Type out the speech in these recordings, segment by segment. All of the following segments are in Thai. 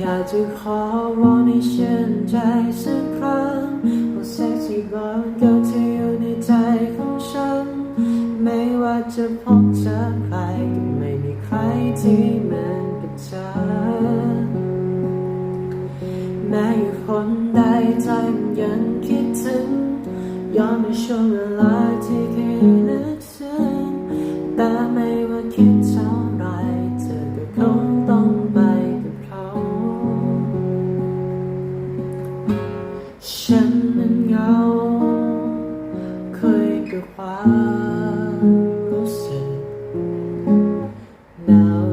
อยากจะขอวอนให้เชื่อใจสักครั้งว่าเซ็กซี่บอยก็ที่อยู่ในใจของฉัน ไม่ว่าจะพบเจอใครก็ไม่มีใครที่เหมือนกับเธอแม้อยู่คนใดใจมันยังคิดถึงย้อนไปช่วงเวลาที่เคยนึกถึงแต่ไม่ว่าคิด ฉันมันเหงาคุยกับความรู้สึกหนาว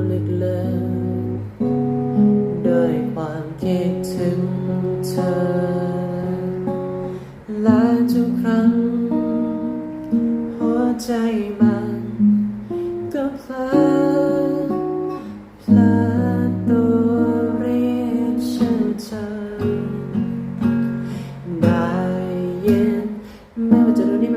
ลึกๆด้วยความคิดถึงเธอ และทุกครั้ง หัวใจมัน